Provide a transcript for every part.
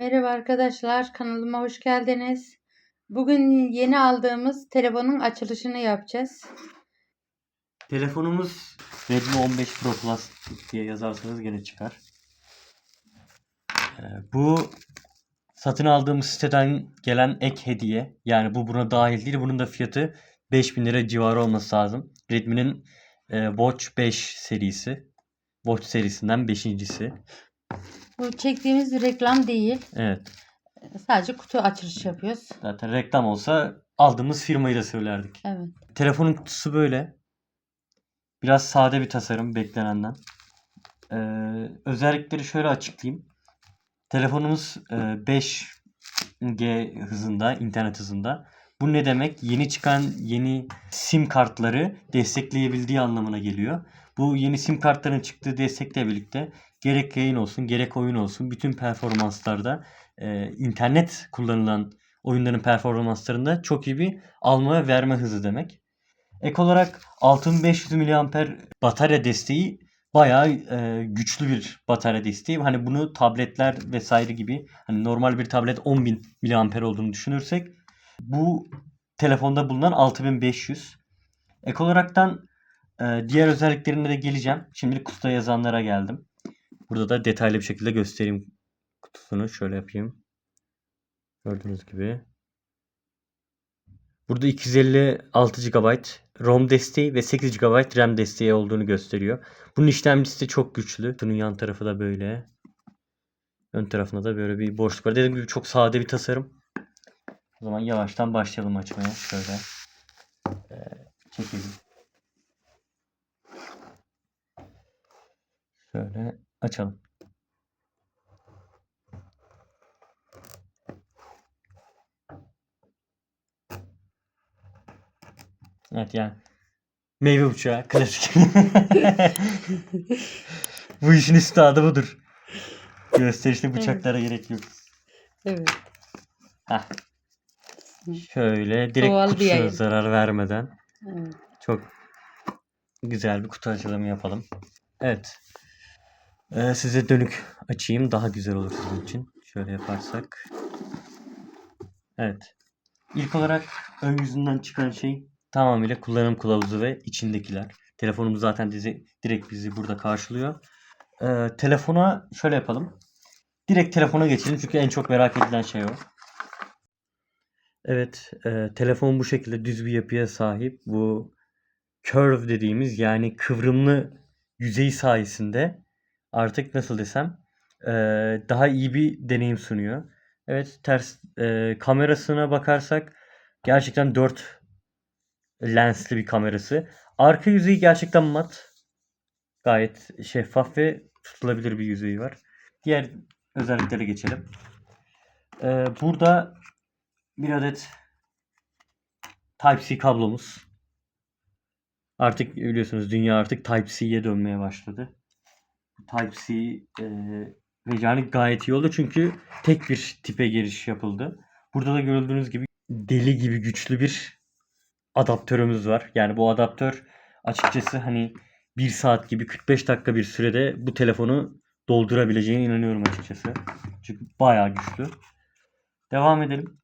Merhaba arkadaşlar, kanalıma hoş geldiniz. Bugün yeni aldığımız telefonun açılışını yapacağız. Telefonumuz Redmi 15 Pro Plus diye yazarsanız gene çıkar. Ee, bu satın aldığımız siteden gelen ek hediye. Yani bu buna dahil değil. Bunun da fiyatı 5000 lira civarı olması lazım. Redmi'nin e, Watch 5 serisi. Watch serisinden 5.si. Bu çektiğimiz bir reklam değil. Evet. Sadece kutu açılışı yapıyoruz. Zaten reklam olsa aldığımız firmayı da söylerdik. Evet. Telefonun kutusu böyle. Biraz sade bir tasarım beklenenden. Ee, özellikleri şöyle açıklayayım. Telefonumuz e, 5G hızında, internet hızında. Bu ne demek? Yeni çıkan yeni sim kartları destekleyebildiği anlamına geliyor. Bu yeni sim kartların çıktığı destekle birlikte gerek yayın olsun gerek oyun olsun bütün performanslarda e, internet kullanılan oyunların performanslarında çok iyi bir alma ve verme hızı demek. Ek olarak 6500 mAh batarya desteği bayağı e, güçlü bir batarya desteği. Hani bunu tabletler vesaire gibi hani normal bir tablet 10.000 mAh olduğunu düşünürsek bu telefonda bulunan 6500. Ek olaraktan e, diğer özelliklerine de geleceğim. Şimdi kutuda yazanlara geldim. Burada da detaylı bir şekilde göstereyim kutusunu. Şöyle yapayım. Gördüğünüz gibi. Burada 256 GB ROM desteği ve 8 GB RAM desteği olduğunu gösteriyor. Bunun işlemcisi de çok güçlü. Bunun yan tarafı da böyle. Ön tarafında da böyle bir boşluk var. Dediğim gibi çok sade bir tasarım. O zaman yavaştan başlayalım açmaya. Şöyle e, çekelim. Şöyle açalım. Evet yani meyve uçağı klasik. Bu işin üstadı budur. Gösterişli bıçaklara gerek yok. Evet. Heh. Şöyle direkt Doğal yayın. zarar vermeden evet. çok güzel bir kutu açılımı yapalım. Evet. Ee, size dönük açayım. Daha güzel olur sizin için. Şöyle yaparsak. Evet. İlk olarak ön yüzünden çıkan şey tamamıyla kullanım kılavuzu ve içindekiler. Telefonumuz zaten dizi, direkt bizi burada karşılıyor. Ee, telefona şöyle yapalım. Direkt telefona geçelim çünkü en çok merak edilen şey o. Evet, e, telefon bu şekilde düz bir yapıya sahip. Bu curve dediğimiz yani kıvrımlı yüzey sayesinde artık nasıl desem e, daha iyi bir deneyim sunuyor. Evet, ters e, kamerasına bakarsak gerçekten 4 lensli bir kamerası. Arka yüzeyi gerçekten mat. Gayet şeffaf ve tutulabilir bir yüzeyi var. Diğer özelliklere geçelim. Ee, burada bir adet Type-C kablomuz. Artık biliyorsunuz dünya artık Type-C'ye dönmeye başladı. Type-C e, ve yani gayet iyi oldu çünkü tek bir tipe giriş yapıldı. Burada da gördüğünüz gibi deli gibi güçlü bir adaptörümüz var. Yani bu adaptör açıkçası hani 1 saat gibi 45 dakika bir sürede bu telefonu doldurabileceğine inanıyorum açıkçası. Çünkü bayağı güçlü. Devam edelim.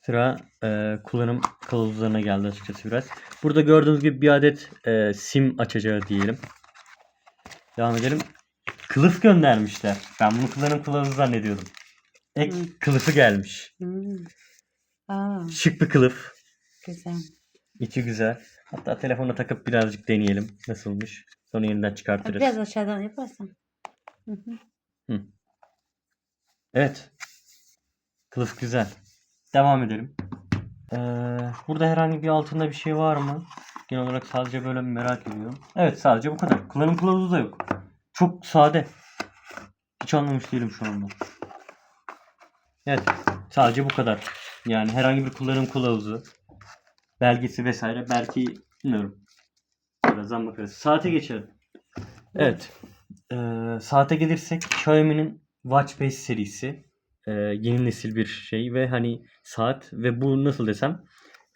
Sıra e, kullanım kılavuzlarına geldi açıkçası biraz. Burada gördüğünüz gibi bir adet e, sim açacağı diyelim. Devam edelim. Kılıf göndermişler. Ben bunu kullanım kılavuzu zannediyordum. Ek Hı. kılıfı gelmiş. Hmm. Aa, Şık bir kılıf. güzel. İçi güzel. Hatta telefona takıp birazcık deneyelim nasılmış. Sonra yeniden çıkartırız. Biraz aşağıdan yaparsan. Hı hı. Evet. Kılıf güzel. Devam edelim. Ee, burada herhangi bir altında bir şey var mı? Genel olarak sadece böyle merak ediyorum. Evet sadece bu kadar. Kullanım kılavuzu da yok. Çok sade. Hiç anlamış değilim şu anda. Evet. Sadece bu kadar. Yani herhangi bir kullanım kılavuzu, belgesi vesaire belki bilmiyorum. Birazdan bakarız. Saate geçelim. Evet. Ee, saate gelirsek Xiaomi'nin Watch 5 serisi e, yeni nesil bir şey ve hani saat ve bu nasıl desem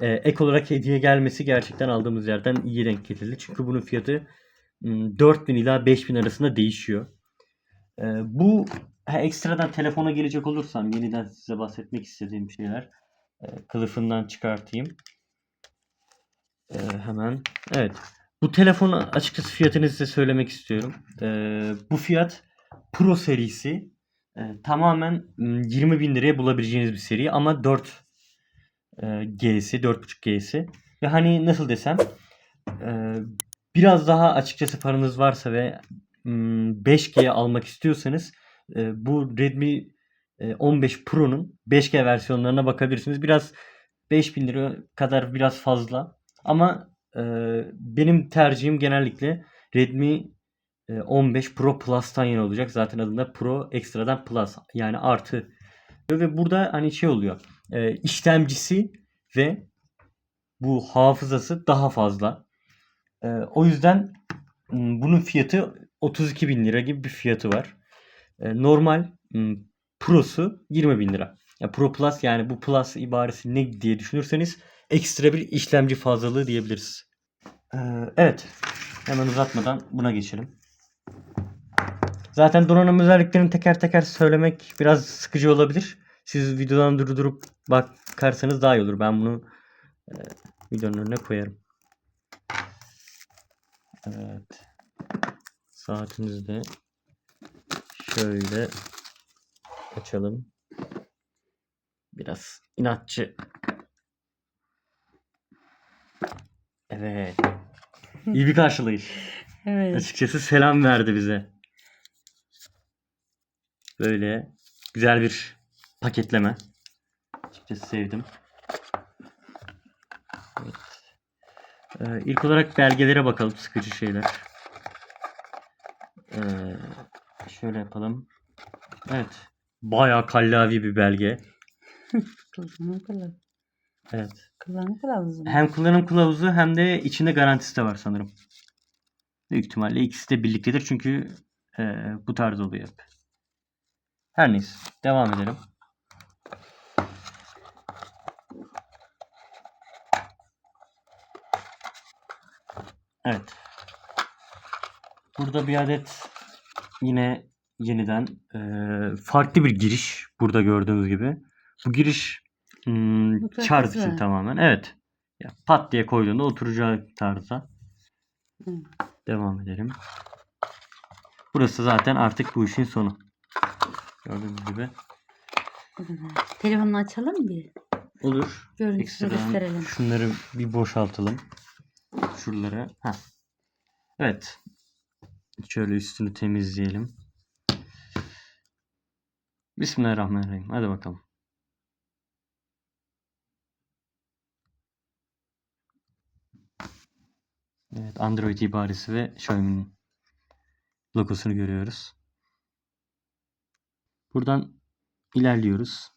e, ek olarak hediye gelmesi gerçekten aldığımız yerden iyi denk getirdi. Çünkü bunun fiyatı m, 4000 ila 5000 arasında değişiyor. E, bu ha, ekstradan telefona gelecek olursam yeniden size bahsetmek istediğim şeyler. E, kılıfından çıkartayım. E, hemen. Evet. Bu telefonu açıkçası fiyatını size söylemek istiyorum. Bu fiyat Pro serisi tamamen m, 20 bin liraya bulabileceğiniz bir seri ama 4 e, G'si, 4.5 G'si. Ve hani nasıl desem e, biraz daha açıkçası paranız varsa ve m, 5G almak istiyorsanız e, bu Redmi e, 15 Pro'nun 5G versiyonlarına bakabilirsiniz. Biraz 5000 lira kadar biraz fazla. Ama e, benim tercihim genellikle Redmi e, 15 Pro Plus'tan yana olacak. Zaten adında Pro ekstradan Plus yani artı. Ve burada hani şey oluyor. E, işlemcisi ve bu hafızası daha fazla. E, o yüzden bunun fiyatı 32 bin lira gibi bir fiyatı var. E, normal Pro'su 20 bin lira. Ya Pro Plus yani bu Plus ibaresi ne diye düşünürseniz ekstra bir işlemci fazlalığı diyebiliriz. Ee, evet. Hemen uzatmadan buna geçelim. Zaten donanım özelliklerini teker teker söylemek biraz sıkıcı olabilir. Siz videodan durdurup bakarsanız daha iyi olur. Ben bunu e, videonun önüne koyarım. Evet. Saatimizi de şöyle açalım. Biraz inatçı. Evet. İyi bir karşılayış. Evet. Açıkçası selam verdi bize. Böyle güzel bir paketleme. Açıkçası sevdim. Evet. Ee, ilk olarak belgelere bakalım sıkıcı şeyler. Ee, şöyle yapalım. Evet. Bayağı kallavi bir belge. Kullanım kılavuzu. Evet. Kullanım kılavuzu. Hem kullanım kılavuzu hem de içinde garantisi de var sanırım. Büyük ihtimalle ikisi de birliktedir çünkü e, bu tarz oluyor hep. Her neyse. Devam edelim. Evet. Burada bir adet yine yeniden e, farklı bir giriş. Burada gördüğünüz gibi. Bu giriş hmm, kısmı. için tamamen. Evet. Ya, pat diye koyduğunda oturacağı tarzda. Hı. Devam edelim. Burası zaten artık bu işin sonu. Gördüğünüz gibi. Telefonunu açalım bir. Olur. Görüntüsünü gösterelim. şunları bir boşaltalım. Şuraları. Heh. Evet. Şöyle üstünü temizleyelim. Bismillahirrahmanirrahim. Hadi bakalım. Evet, Android ibaresi ve Xiaomi'nin logosunu görüyoruz. Buradan ilerliyoruz.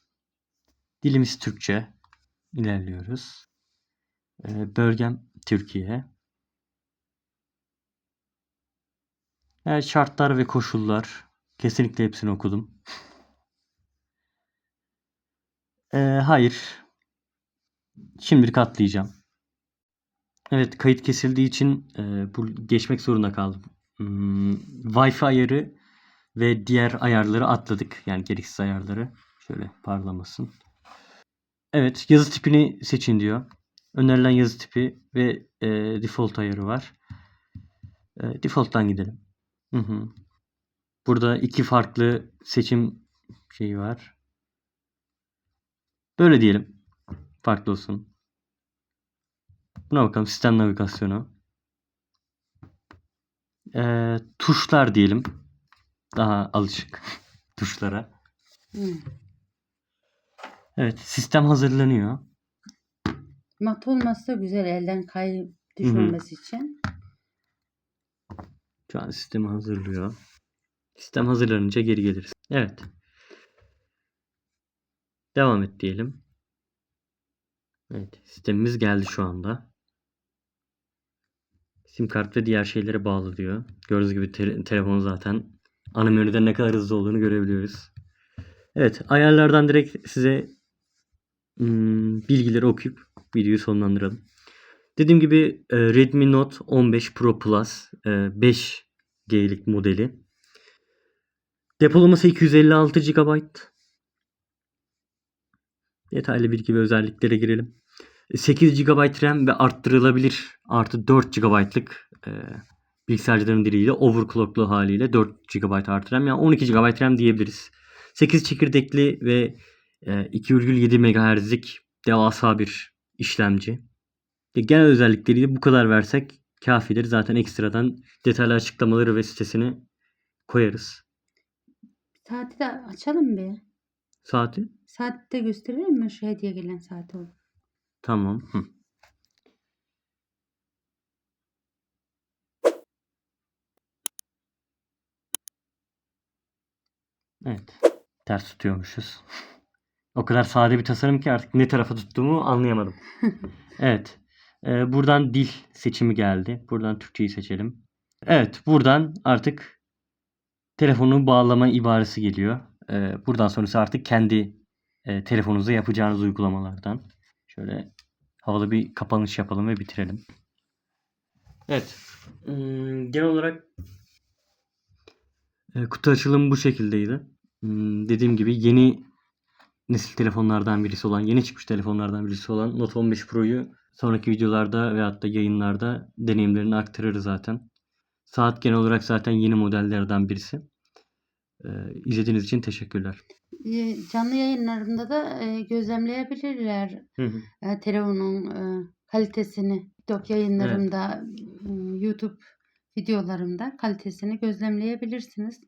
Dilimiz Türkçe. İlerliyoruz. Ee, bölgem Türkiye. Evet, şartlar ve koşullar. Kesinlikle hepsini okudum. Ee, hayır. Şimdilik atlayacağım. Evet, kayıt kesildiği için e, bu geçmek zorunda kaldım. Hmm, Wi-Fi ayarı ve diğer ayarları atladık. Yani gereksiz ayarları. Şöyle parlamasın. Evet, yazı tipini seçin diyor. Önerilen yazı tipi ve e, default ayarı var. E, default'tan gidelim. Hı hı. Burada iki farklı seçim şeyi var. Böyle diyelim. Farklı olsun. Buna bakalım. Sistem navigasyonu. Ee, tuşlar diyelim. Daha alışık tuşlara. Hı. Evet. Sistem hazırlanıyor. Mat olması da güzel elden kay düşmemesi için. Şu an sistemi hazırlıyor. Sistem hazırlanınca geri geliriz. Evet. Devam et diyelim. Evet. Sistemimiz geldi şu anda. Sim kart ve diğer şeylere bağlı diyor. Gördüğünüz gibi te- telefon zaten ana menüde ne kadar hızlı olduğunu görebiliyoruz. Evet. Ayarlardan direkt size hmm, bilgileri okuyup videoyu sonlandıralım. Dediğim gibi e, Redmi Note 15 Pro Plus e, 5G'lik modeli. Depolaması 256 GB. Detaylı bilgi ve özelliklere girelim. 8 GB RAM ve arttırılabilir artı 4 GB'lık e, bilgisayarcıların diliyle overclocklu haliyle 4 GB artı RAM yani 12 GB RAM diyebiliriz. 8 çekirdekli ve e, 2,7 MHz'lik devasa bir işlemci. E, Genel özellikleriyle bu kadar versek kafidir. Zaten ekstradan detaylı açıklamaları ve sitesini koyarız. Saati de açalım bir. Saati? Saati de gösterelim mi? Şu hediye gelen saati o. Tamam. Hı. Evet. Ters tutuyormuşuz. O kadar sade bir tasarım ki artık ne tarafa tuttuğumu anlayamadım. Evet. Ee, buradan dil seçimi geldi. Buradan Türkçeyi seçelim. Evet. Buradan artık telefonu bağlama ibaresi geliyor. Ee, buradan sonrası artık kendi e, yapacağınız uygulamalardan. Şöyle havalı bir kapanış yapalım ve bitirelim. Evet. Hmm, genel olarak e, kutu açılımı bu şekildeydi. Hmm, dediğim gibi yeni nesil telefonlardan birisi olan, yeni çıkmış telefonlardan birisi olan Note 15 Pro'yu sonraki videolarda veyahut da yayınlarda deneyimlerini aktarırız zaten. Saat genel olarak zaten yeni modellerden birisi. Ee, izlediğiniz için teşekkürler. Canlı yayınlarında da e, gözlemleyebilirler Hı hı. e, telefonun e, kalitesini. TikTok yayınlarımda, e, YouTube videolarımda kalitesini gözlemleyebilirsiniz.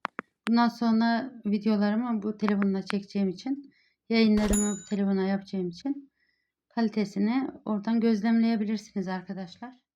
Bundan sonra videolarımı bu telefonla çekeceğim için, yayınlarımı bu telefona yapacağım için kalitesini oradan gözlemleyebilirsiniz arkadaşlar.